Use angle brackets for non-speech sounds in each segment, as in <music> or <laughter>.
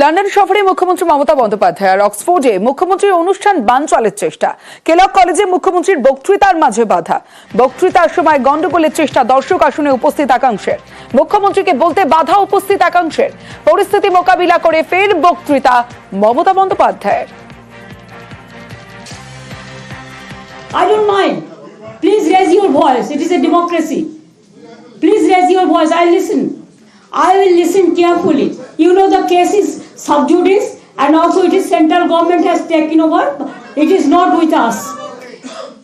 London সফরে মুখ্যমন্ত্রী মমতা বন্দ্যোপাধ্যায় আর অক্সফোর্ডে মুখ্যমন্ত্রীর অনুষ্ঠান বানচালের চেষ্টা কেলক কলেজে মুখ্যমন্ত্রীর বক্তৃতার মাঝে বাধা বক্তৃতার সময় গন্ডগোলের চেষ্টা দর্শক আসনে উপস্থিত একাংশের মুখ্যমন্ত্রীকে বলতে বাধা উপস্থিত একাংশের পরিস্থিতি মোকাবিলা করে ফের বক্তৃতা মমতা বন্দ্যোপাধ্যায়ের I don't mind. Please raise your voice. It is a democracy. Please raise your voice. I listen. I will listen carefully. You know the case is sub judice and also it is central government has taken over. It is not with us.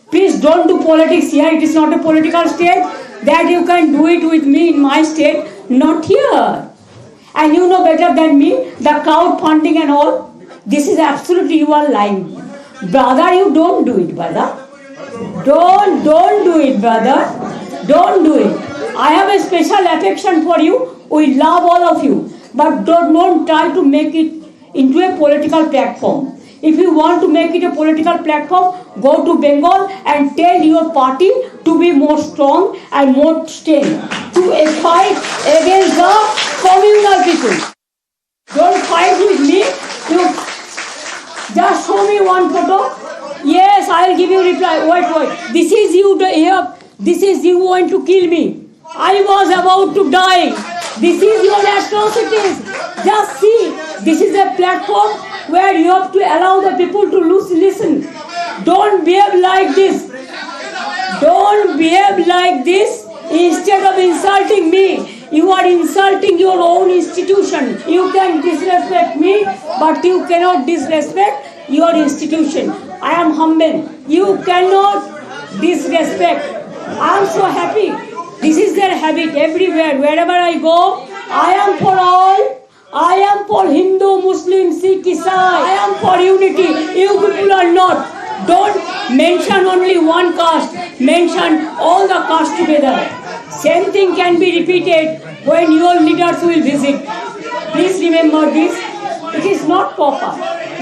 Please don't do politics here. It is not a political state that you can do it with me in my state, not here. And you know better than me the crowd funding and all. This is absolutely you are lying. Brother, you don't do it, brother. Don't, don't do it, brother. Don't do it. I have a special affection for you. We love all of you. But don't, don't try to make it into a political platform. If you want to make it a political platform, go to Bengal and tell your party to be more strong and more strength to fight against the communal people. Don't fight with me. You just show me one photo. Yes, I'll give you reply. Wait, wait. This is you here. This is you going to kill me. I was about to die. This is your atrocities. Just see. This is a platform where you have to allow the people to listen. Don't behave like this. Don't behave like this. Instead of insulting me, you are insulting your own institution. You can disrespect me, but you cannot disrespect your institution. I am humble. You cannot disrespect. I am so happy. This is their habit everywhere. Wherever I go, I am for all. I am for Hindu, Muslim, Sikh, Isai. I am for unity. You people are not. Don't mention only one caste. Mention all the castes together. Same thing can be repeated when your leaders will visit. Please remember this. It is not proper.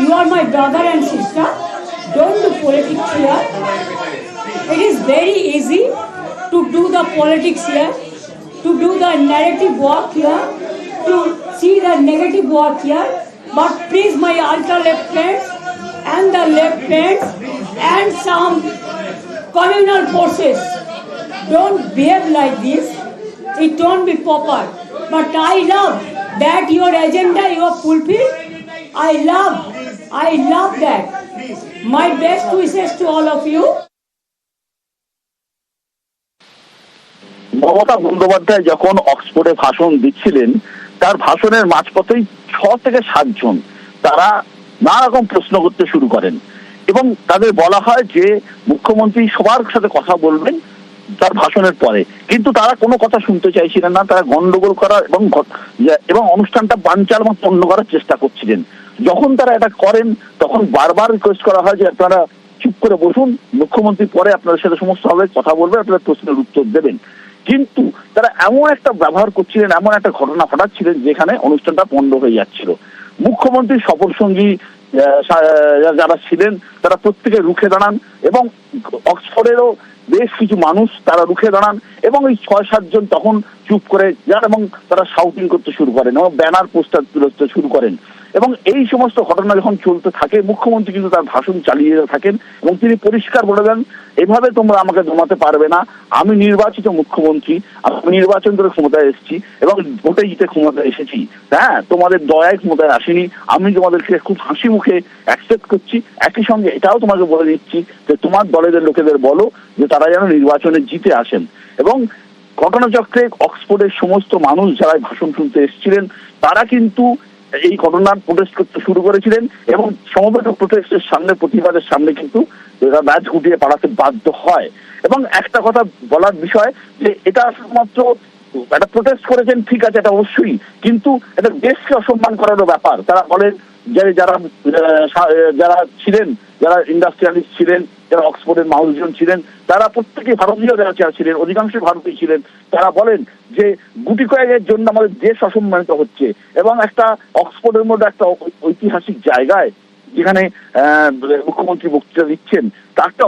You are my brother and sister. Don't do politics here. It is very easy to do the politics here, to do the narrative work here, to see the negative work here. But please, my ultra left friends and the left friends and some communal forces, don't behave like this. It don't be proper. But I love that your agenda you have fulfilled. I love, I love that. My best wishes to all of you. Mamata Bandyopadhyay যখন অক্সফোর্ডে ভাষণ দিচ্ছিলেন, তার ভাষণের মাঝপথেই ছ থেকে সাতজন তারা নানা রকম প্রশ্ন করতে শুরু করেন এবং তাদের বলা হয় যে মুখ্যমন্ত্রী সবার সাথে কথা বলবেন তার ভাষণের পরে। কিন্তু তারা কোনো কথা শুনতে চাইছিলেন না, তারা গন্ডগোল করা এবং এবং অনুষ্ঠানটা বানচাল মতো অন্য করার চেষ্টা করছিলেন। যখন তারা এটা করেন, তখন বারবার রিকোয়েস্ট করা হয় যে আপনারা চুপ করে বসুন, মুখ্যমন্ত্রী পরে আপনাদের সাথে সমস্ত ভাবে কথা বলবে, আপনারা প্রশ্নের উত্তর দেবেন। কিন্তু তারা এমন একটা ব্যবহার করছিলেন, এমন একটা ঘটনা ঘটাচ্ছিলেন যেখানে অনুষ্ঠানটা পণ্ড হয়ে যাচ্ছিল। মুখ্যমন্ত্রী সফর সঙ্গী যারা ছিলেন, তারা প্রত্যেকে রুখে দাঁড়ান এবং অক্সফোর্ডেরও বেশ কিছু মানুষ তারা রুখে দাঁড়ান এবং এই ছয় সাতজন তখন চুপ করে যান এবং তারা শাউটিং করতে শুরু করেন এবং ব্যানার পোস্টার তুলতে শুরু করেন। এবং এই সমস্ত ঘটনা যখন চলতে থাকে, মুখ্যমন্ত্রী কিন্তু তার ভাষণ চালিয়ে থাকেন এবং তিনি পরিষ্কার বলে দেন, এভাবে তোমরা আমাকে দমাতে পারবে না। আমি নির্বাচিত মুখ্যমন্ত্রী, আমি নির্বাচন করে ক্ষমতায় এসেছি এবং ভোটে জিতে ক্ষমতায় এসেছি। হ্যাঁ তোমাদের দয়ায় ক্ষমতায় আসেনি, আমি তোমাদেরকে খুব হাসি মুখে অ্যাকসেপ্ট করছি। একই সঙ্গে এটাও তোমাকে বলে দিচ্ছি যে তোমার দলের লোকেদের বলো যে তারা যেন নির্বাচনে জিতে আসেন। এবং ঘটনাচক্রে অক্সফোর্ডের সমস্ত মানুষ যারা ভাষণ শুনতে এসেছিলেন, তারা কিন্তু এই ঘটনার প্রোটেস্ট করতে শুরু করেছিলেন এবং সমবেত প্রোটেস্টের সামনে, প্রতিবাদের সামনে কিন্তু ব্যাচ গুটিয়ে পাঠাতে বাধ্য হয়। এবং একটা কথা বলার বিষয় যে এটা শুধুমাত্র একটা প্রোটেস্ট করেছেন, ঠিক আছে, এটা অবশ্যই, কিন্তু এটা দেশকে অসম্মান করারও ব্যাপার। তারা বলেন যে যারা যারা ছিলেন যারা ইন্ডাস্ট্রিয়ালিস্ট ছিলেন, যারা অক্সফোর্ডের মানুষজন ছিলেন, তারা প্রত্যেকে ভারতীয় যারা যারা ছিলেন অধিকাংশ ভারতীয় ছিলেন, তারা বলেন যে গুটি কয়েকের জন্য আমাদের দেশ অসম্মানিত হচ্ছে এবং একটা অক্সফোর্ডের মধ্যে একটা ঐতিহাসিক জায়গায় যেখানে মুখ্যমন্ত্রী বক্তৃতা দিচ্ছেন, তারটা,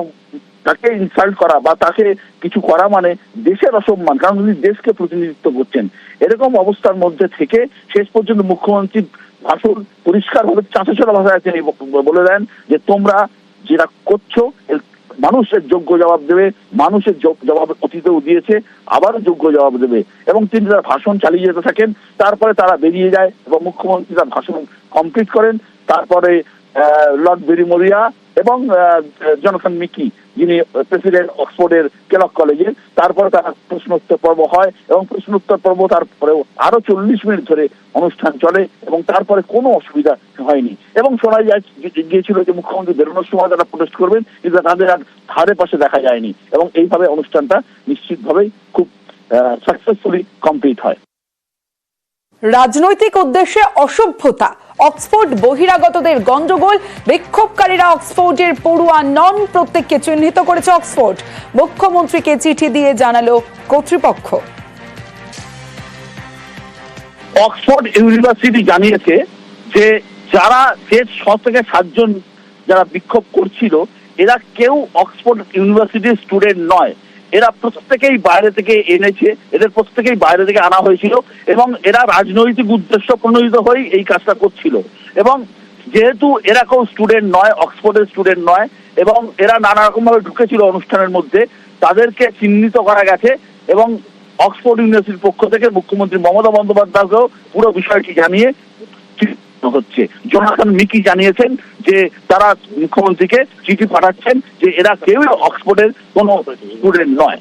তাকে ইনসাল্ট করা বা তাকে কিছু করা মানে দেশের অসম্মান, কারণ উনি দেশকে প্রতিনিধিত্ব করছেন। এরকম অবস্থার মধ্যে থেকে শেষ পর্যন্ত মুখ্যমন্ত্রী ভাষণ পরিষ্কার ভাবে চাষে চাঁচা ভাষায় তিনি বলে দেন যে তোমরা যেটা করছ মানুষের যোগ্য জবাব দেবে, মানুষের জবাব অতীতেও দিয়েছে, আবারও যোগ্য জবাব দেবে। এবং তিনি তার ভাষণ চালিয়ে যেতে থাকেন, তারপরে তারা বেরিয়ে যায় এবং মুখ্যমন্ত্রী তার ভাষণ কমপ্লিট করেন, তারপরে লর্ড বেরিমোরিয়া এবং জনসন মিকি, যিনি প্রেসিডেন্ট অক্সফোর্ডের কেলক কলেজের তারপরে তারা প্রশ্নোত্তর পর্ব হয় এবং প্রশ্নোত্তর পর্ব তারপরেও আরও চল্লিশ মিনিট ধরে অনুষ্ঠান চলে এবং তারপরে কোনো অসুবিধা হয়নি। এবং শোনা যায়, গিয়েছিল যে মুখ্যমন্ত্রী বেরোনোর সময় তারা প্রোটেস্ট করবেন, কিন্তু তাদের আর ধারে পাশে দেখা যায়নি এবং এইভাবে অনুষ্ঠানটা নিশ্চিতভাবেই খুব সাকসেসফুলি কমপ্লিট হয়। রাজনৈতিক উদ্দেশ্যে অসভ্যতা অক্সফোর্ড বহিরাগতদের গন্ডগোল বিক্ষোভকারীরা অক্সফোর্ডের পড়ুয়া নন প্রত্যেককে চিহ্নিত করেছে অক্সফোর্ড। মুখ্যমন্ত্রীকে চিঠি দিয়ে জানালো কর্তৃপক্ষ। অক্সফোর্ড ইউনিভার্সিটি জানিয়েছে যে যারা যে ছ থেকে সাতজন যারা বিক্ষোভ করছিল, এরা কেউ অক্সফোর্ড ইউনিভার্সিটির স্টুডেন্ট নয়। এরা প্রত্যেকেই বাইরে থেকে এনেছে, এদের প্রত্যেকেই বাইরে থেকে আনা হয়েছিল এবং এরা রাজনৈতিক উদ্দেশ্য প্রণোদিত হয়ে এই কাজটা করছিল। এবং যেহেতু এরা কেউ স্টুডেন্ট নয়, অক্সফোর্ডের স্টুডেন্ট নয় এবং এরা নানা রকম ভাবে ঢুকেছিল অনুষ্ঠানের মধ্যে, তাদেরকে চিহ্নিত করা গেছে এবং অক্সফোর্ড ইউনিভার্সিটির পক্ষ থেকে মুখ্যমন্ত্রী মমতা বন্দ্যোপাধ্যায়কেও পুরো বিষয়টি জানিয়ে হচ্ছে। জোনাথন মিকি জানিয়েছেন যে তারা মুখ্যমন্ত্রীকে চিঠি পাঠাচ্ছেন যে এরা কেউই অক্সফোর্ডের কোনো স্টুডেন্ট নয়।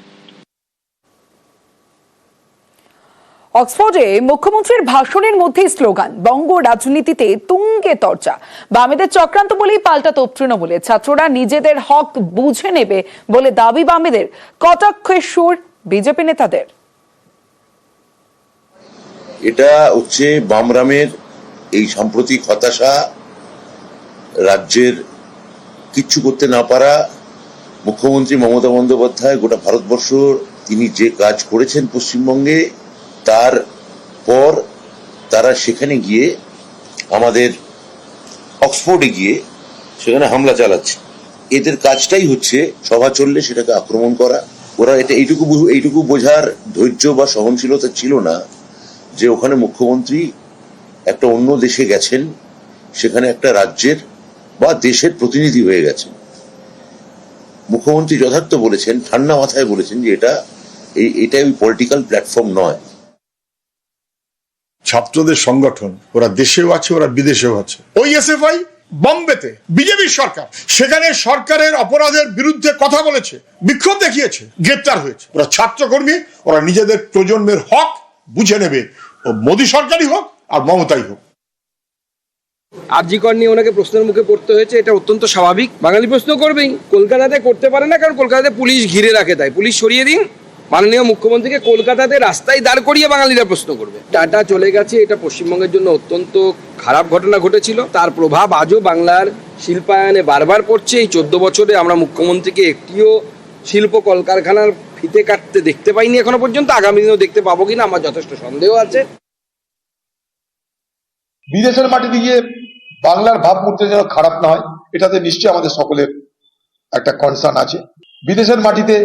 অক্সফোর্ডে মুখ্যমন্ত্রীর ভাষণের মধ্যেই স্লোগান বঙ্গ রাজনীতিতে তুঙ্গে তর্চা। বামেদের চক্রান্ত বলেই পাল্টা তোপ তৃণমূলে ছাত্ররা নিজেদের হক বুঝে নেবে বলে দাবি বামেদের। কটাক্ষের সুর বিজেপি নেতাদের। এটা হচ্ছে বামরামের এই সাম্প্রতিক হতাশা রাজ্যের কিচ্ছু করতে না পারা মুখ্যমন্ত্রী মমতা বন্দ্যোপাধ্যায় গোটা ভারতবর্ষ তিনি যে কাজ করেছেন পশ্চিমবঙ্গে, তার পর তারা সেখানে গিয়ে আমাদের অক্সফোর্ডে গিয়ে সেখানে হামলা চালাচ্ছে। এদের কাজটাই হচ্ছে সভা চললে সেটাকে আক্রমণ করা। ওরা এটা এইটুকু এইটুকু বোঝার ধৈর্য বা সহনশীলতা ছিল না যে ওখানে মুখ্যমন্ত্রী একটা অন্য দেশে গেছেন, সেখানে একটা রাজ্যের বা দেশের প্রতিনিধি হয়ে গেছেন। মুখ্যমন্ত্রী যথার্থ বলেছেন, ঠান্ডা মাথায় বলেছেন যে এটা, এই এটা ওই পলিটিক্যাল প্ল্যাটফর্ম নয়। ছাত্রদের সংগঠন, ওরা দেশেও আছে, ওরা বিদেশেও আছে। ওই এসএফআই বম্বেতে, বিজেপির সরকার, সেখানে সরকারের অপরাধের বিরুদ্ধে কথা বলেছে, বিক্ষোভ দেখিয়েছে, গ্রেপ্তার হয়েছে। ওরা ছাত্রকর্মী, ওরা নিজেদের প্রজন্মের হক বুঝে নেবে। ও মোদী সরকারই হোক আর মমতাই হোক। আরজিকর নিয়ে ওনাকে প্রশ্নের মুখে পড়তে হয়েছে, এটা অত্যন্ত স্বাভাবিক। বাঙালি প্রশ্ন করবেই, কলকাতাতে করতে পারে না, কারণ কলকাতাতে পুলিশ ঘিরে রাখে তাই। পুলিশ সরিয়ে দিন। মাননীয় মুখ্যমন্ত্রীকে কলকাতাতে রাস্তায় দাঁড় করিয়ে বাঙালিরা প্রশ্ন করবে। টাটা, চলে গেছে। এটা পশ্চিমবঙ্গের জন্য অত্যন্ত খারাপ ঘটনা ঘটেছিল। তার প্রভাব আজও বাংলার শিল্পায়নে বারবার পড়ছে। এই চোদ্দ বছরে আমরা মুখ্যমন্ত্রীকে একটিও শিল্প কলকারখানার ফিতে কাটতে দেখতে পাইনি এখনও পর্যন্ত। আগামী দিনেও দেখতে পাবো কিনা আমার যথেষ্ট সন্দেহ আছে। বিদেশের মাটিতে গিয়ে বাংলার ভাবমূর্তি যেন খারাপ না হয়, এটাতে নিশ্চয়ই আমাদের সকলের একটা কনসার্ন আছে। বিদেশের মাটিতে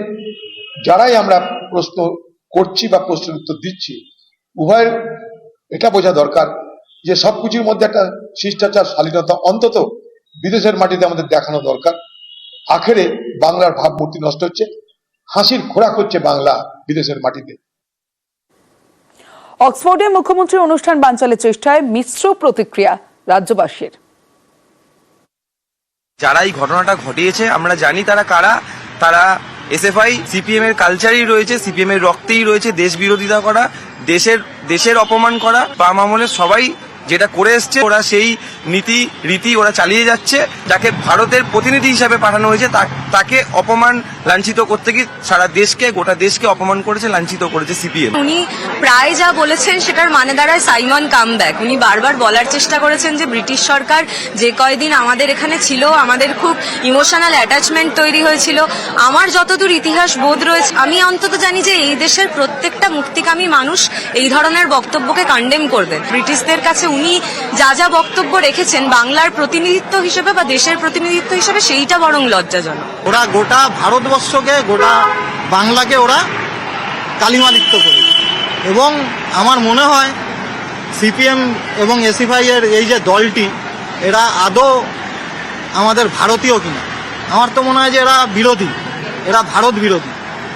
যারাই আমরা প্রশ্ন করছি বা প্রশ্নের উত্তর দিচ্ছি, উভয়ের এটা বোঝা দরকার যে সবকিছুর মধ্যে একটা শিষ্টাচার, শালীনতা অন্তত বিদেশের মাটিতে আমাদের দেখানো দরকার। আখেরে বাংলার ভাবমূর্তি নষ্ট হচ্ছে, হাসির খোরাক হচ্ছে বাংলা বিদেশের মাটিতে। অক্সফোর্ডে মুখ্যমন্ত্রীর অনুষ্ঠান বাঞ্চালের চেষ্টায় মিশ্র প্রতিক্রিয়া রাজ্যবাসীর। যারা এই ঘটনাটা ঘটিয়েছে, আমরা জানি তারা কারা। তারা এসএফআই, সিপিএম এর কালচারই রয়েছে, সিপিএম এর রক্তেই রয়েছে দেশ বিরোধিতা করা, দেশের দেশের অপমান করা, বাম আমলের সবাই যেটা করে এসছে, ওরা সেই নীতি, রীতি ওরা চালিয়ে যাচ্ছে, যাকে ভারতের প্রতিনিধি হিসাবে পাঠানো হয়েছে তাকে অপমান লাঞ্ছিত করতে গিয়ে সারা দেশকে, গোটা দেশকে অপমান করেছে, লাঞ্ছিত করেছে সিপিএম। উনি প্রায় যা বলেছেন, সেটার মানে দাঁড়ায় সাইমন কামব্যাক। উনি বারবার বলার চেষ্টা করেছেন যে, ব্রিটিশ সরকার যে কয়দিন আমাদের এখানে ছিল, আমাদের খুব ইমোশনাল অ্যাটাচমেন্ট তৈরি হয়েছিল। আমার যতদূর ইতিহাস বোধ রয়েছে, আমি অন্তত জানি যে, এই দেশের প্রত্যেকটা মুক্তিকামী মানুষ এই ধরনের বক্তব্যকে কন্ডেম করবেন। ব্রিটিশদের কাছে উনি যা যা বক্তব্য রেখেছেন বাংলার প্রতিনিধিত্ব হিসেবে বা দেশের প্রতিনিধিত্ব হিসেবে সেইটা বরং লজ্জাজনক। ওরা গোটা ভারতবর্ষকে, গোটা বাংলাকে ওরা কালিমালিপ্ত করে। এবং আমার মনে হয় সিপিএম এবং এসিফাই এর এই যে দলটি, এরা আদৌ আমাদের ভারতীয় কিনা? আমার তো মনে হয় যে এরা বিরোধী। এরা ভারত বিরোধী।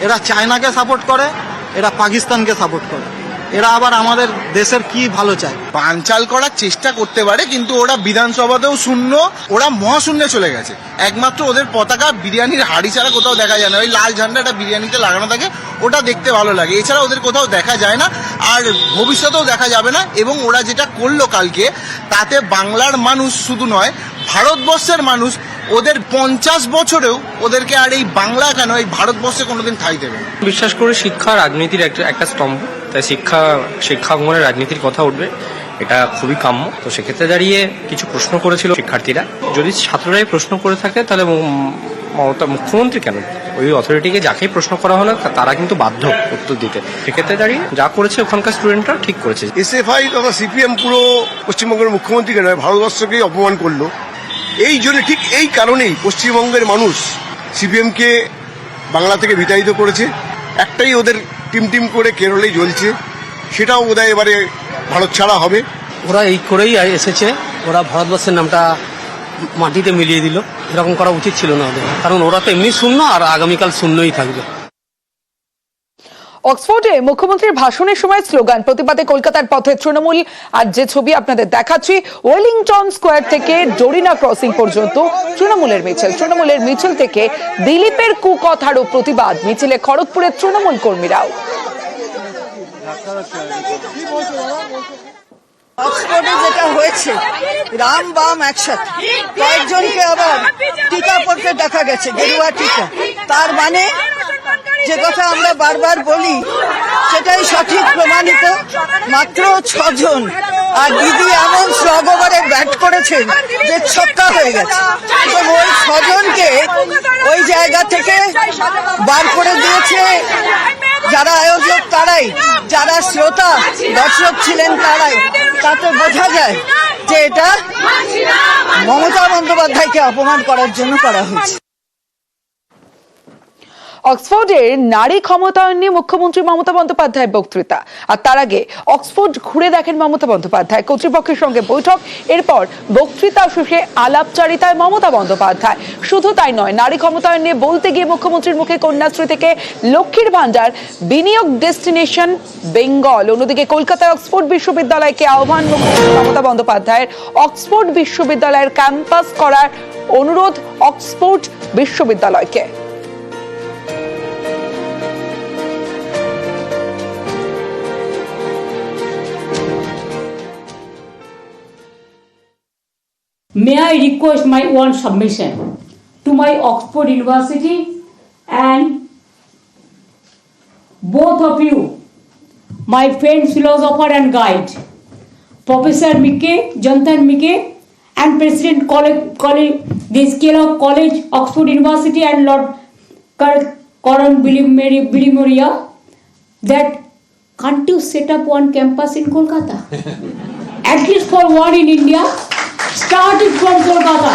এরা চায়নাকে সাপোর্ট করে, এরা পাকিস্তানকে সাপোর্ট করে। এরা আবার আমাদের দেশের কি ভালো চায়? বানচাল করার চেষ্টা করতে পারে, কিন্তু ওরা বিধানসভাতেও শূন্য, ওরা মহাশূন্যে চলে গেছে। একমাত্র ওদের পতাকা বিরিয়ানির হাড়ি ছাড়া কোথাও দেখা যায় না। ওই লাল ঝান্ডাটা বিরিয়ানিতে লাগানো থাকে, ওটা দেখতে ভালো লাগে। এছাড়া ওদের কোথাও দেখা যায় না, আর ভবিষ্যতেও দেখা যাবে না, এবং ওরা যেটা করল কালকে, তাতে বাংলার মানুষ শুধু নয়, ভারতবর্ষের মানুষ ওদের পঞ্চাশ বছরেও ওদেরকে আর এই বাংলা কেন এই ভারতবর্ষে কোনোদিন ঠাই দেবে না? বিশ্বাস করে শিক্ষা রাজনীতির একটা একটা স্তম্ভ। তাই শিক্ষা শিক্ষাঙ্গনে রাজনীতির কথা উঠবে। এটা খুবই কাম্য। তো সেক্ষেত্রে দাঁড়িয়ে কিছু প্রশ্ন করেছিল শিক্ষার্থীরা। যদি ছাত্ররাই প্রশ্ন করে থাকে তাহলে মমতা মুখ্যমন্ত্রী কেন? ওই অথরিটিকে যাকেই প্রশ্ন করা হলো তা- তারা কিন্তু বাধ্য উত্তর দিতে। সেক্ষেত্রে দাঁড়িয়ে যা করেছে ওখানকার স্টুডেন্টরা ঠিক করেছে। এস এফ এসএফআই তথা সিপিএম পুরো পশ্চিমবঙ্গের মুখ্যমন্ত্রীকে নয় ভারতবর্ষকেই অপমান করল। এই জন্য ঠিক এই কারণেই পশ্চিমবঙ্গের মানুষ সিপিএমকে বাংলা থেকে বিতাড়িত করেছে। একটাই ওদের টিম টিম করে কেরলেই জ্বলছে, সেটাও বোধহয় এবারে ভারত ছাড়া হবে। ওরা এই করেই এসেছে, ওরা ভারতবর্ষের নামটা মাটিতে মিলিয়ে দিল। এরকম করা উচিত ছিল না ওদের। কারণ ওরা তো এমনি শূন্য, আর আগামীকাল শূন্যই থাকবে। অক্সফোর্ডে মুখ্যমন্ত্রীর ভাষণের সময় স্লোগান, প্রতিবাদে কলকাতার পথে তৃণমূল। আর যে ছবি আপনাদের দেখাচ্ছি, ওয়েলিংটন স্কোয়ার থেকে ডোরিনা ক্রসিং পর্যন্ত তৃণমূলের মিছিল। তৃণমূলের মিছিল থেকে দিলীপের কুকথারও প্রতিবাদ, মিছিলে খড়গপুরের তৃণমূল কর্মীরাও। অক্সফোর্ডে যেটা হয়েছে, রাম বাম একসাথে। কয়েকজনকে আবার টিকা পড়তে দেখা গেছে, গেরুয়া টিকা। তার মানে যে কথা আমরা বারবার বলি, সেটাই সঠিক প্রমাণিত। মাত্র ছজন। আর দিদি এমন স্লগ ব্যাট করেছেন যে ছক্কা হয়ে গেছে। এবং ওই ছজনকে ওই জায়গা থেকে বার করে দিয়েছে যারা আয়োজক তারাই, যারা শ্রোতা, দর্শক ছিলেন তারাই। তাতে বোঝা যায় যে এটা মমতা বন্দ্যোপাধ্যায়কে অপমান করার জন্য করা হয়েছে। অক্সফোর্ডের নারী ক্ষমতায়ন নিয়ে মুখ্যমন্ত্রী মমতা বন্দ্যোপাধ্যায়ের বক্তৃতা। আর তার আগে অক্সফোর্ড ঘুরে দেখেন মমতা বন্দ্যোপাধ্যায়। কর্তৃপক্ষের সঙ্গে বৈঠক। এরপর বক্তৃতা শেষে আলাপচারিতায় মমতা বন্দ্যোপাধ্যায়। শুধু তাই নয়, নারী ক্ষমতায়ন নিয়ে বলতে গিয়ে মুখ্যমন্ত্রীর মুখে কন্যাশ্রী থেকে লক্ষ্মীর ভাণ্ডার, বিনিয়োগ ডেস্টিনেশন, বেঙ্গল। অন্যদিকে কলকাতায় অক্সফোর্ড বিশ্ববিদ্যালয়কে আহ্বান মুখ্যমন্ত্রী মমতা বন্দ্যোপাধ্যায়ের। অক্সফোর্ড বিশ্ববিদ্যালয়ের ক্যাম্পাস করার অনুরোধ অক্সফোর্ড বিশ্ববিদ্যালয়কে। May I request my own submission to my Oxford University and both of you, my friends, philosopher and guide, Professor Mike, Jonathan Mike, and President College, College this Kellogg College, Oxford University, and Lord Cor- Coron Bilimoria, that can't you set up one campus in Kolkata? <laughs> At least for one in India, start it from Kolkata.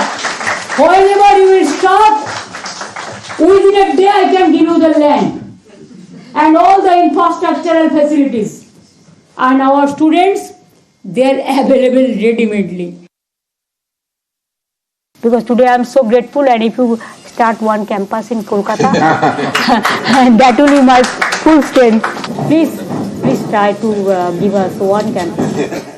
Wherever you will start, within a day I can give you the land and all the infrastructural facilities. And our students, they are available ready-madely. Because today I am so grateful and if you start one campus in Kolkata, <laughs> that will be my full strength. Please, please try to uh, give us one campus.